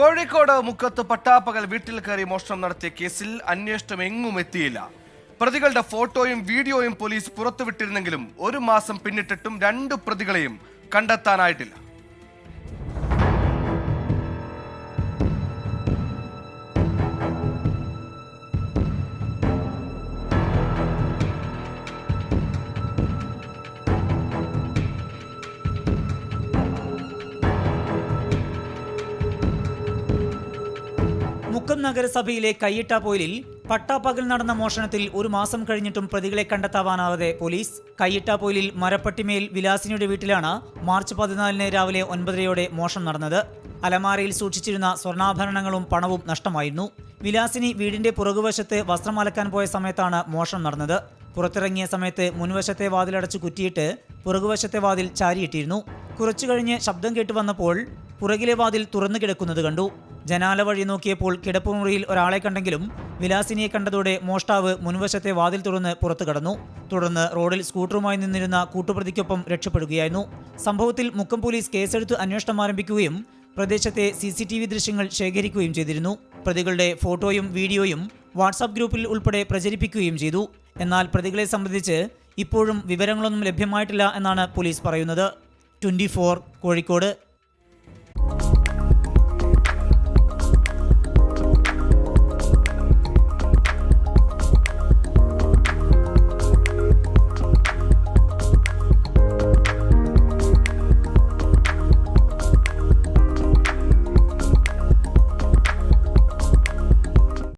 കോഴിക്കോട് മുക്കത്ത് പട്ടാപ്പകൽ വീട്ടിൽ കയറി മോഷണം നടത്തിയ കേസിൽ അന്വേഷണം എങ്ങും എത്തിയില്ല. പ്രതികളുടെ ഫോട്ടോയും വീഡിയോയും പോലീസ് പുറത്തുവിട്ടിരുന്നെങ്കിലും ഒരു മാസം പിന്നിട്ടിട്ടും രണ്ട് പ്രതികളെയും കണ്ടെത്താനായിട്ടില്ല. മുക്കം നഗരസഭയിലെ കയ്യിട്ട പോയിലിൽ പട്ടാപ്പകൽ നടന്ന മോഷണത്തിൽ ഒരു മാസം കഴിഞ്ഞിട്ടും പ്രതികളെ കണ്ടെത്താവാനാവാതെ പോലീസ് കയ്യിട്ട പോയിലിൽ മരപ്പട്ടിമേൽ വിലാസിനിയുടെ വീട്ടിലാണ് മാർച്ച് പതിനാലിന് രാവിലെ ഒൻപതരയോടെ മോഷണം നടന്നത്. അലമാരയിൽ സൂക്ഷിച്ചിരുന്ന സ്വർണാഭരണങ്ങളും പണവും നഷ്ടമായിരുന്നു. വിലാസിനി വീടിന്റെ പുറകുവശത്ത് വസ്ത്രം അലക്കാൻ പോയ സമയത്താണ് മോഷണം നടന്നത്. പുറത്തിറങ്ങിയ സമയത്ത് മുൻവശത്തെ വാതിലടച്ച് കുറ്റിയിട്ട് പുറകുവശത്തെ വാതിൽ ചാരിയിട്ടിരുന്നു. കുറച്ചു കഴിഞ്ഞ് ശബ്ദം കേട്ട് വന്നപ്പോൾ പുറകിലെ വാതിൽ തുറന്നു കിടക്കുന്നത് കണ്ടു. ജനാല വഴി നോക്കിയപ്പോൾ കിടപ്പുമുറിയിൽ ഒരാളെ കണ്ടെങ്കിലും വിലാസിനിയെ കണ്ടതോടെ മോഷ്ടാവ് മുൻവശത്തെ വാതിൽ തുറന്ന് പുറത്തു കടന്നു. തുടർന്ന് റോഡിൽ സ്കൂട്ടറുമായി നിന്നിരുന്ന കൂട്ടുപ്രതിക്കൊപ്പം രക്ഷപ്പെടുകയായിരുന്നു. സംഭവത്തിൽ മുക്കം പോലീസ് കേസെടുത്ത് അന്വേഷണം ആരംഭിക്കുകയും പ്രദേശത്തെ സി സി ടി വി ദൃശ്യങ്ങൾ ശേഖരിക്കുകയും ചെയ്തിരുന്നു. പ്രതികളുടെ ഫോട്ടോയും വീഡിയോയും വാട്സാപ്പ് ഗ്രൂപ്പിൽ ഉൾപ്പെടെ പ്രചരിപ്പിക്കുകയും ചെയ്തു. എന്നാൽ പ്രതികളെ സംബന്ധിച്ച് ഇപ്പോഴും വിവരങ്ങളൊന്നും ലഭ്യമായിട്ടില്ല എന്നാണ് പോലീസ് പറയുന്നത്. ട്വന്റി കോഴിക്കോട്.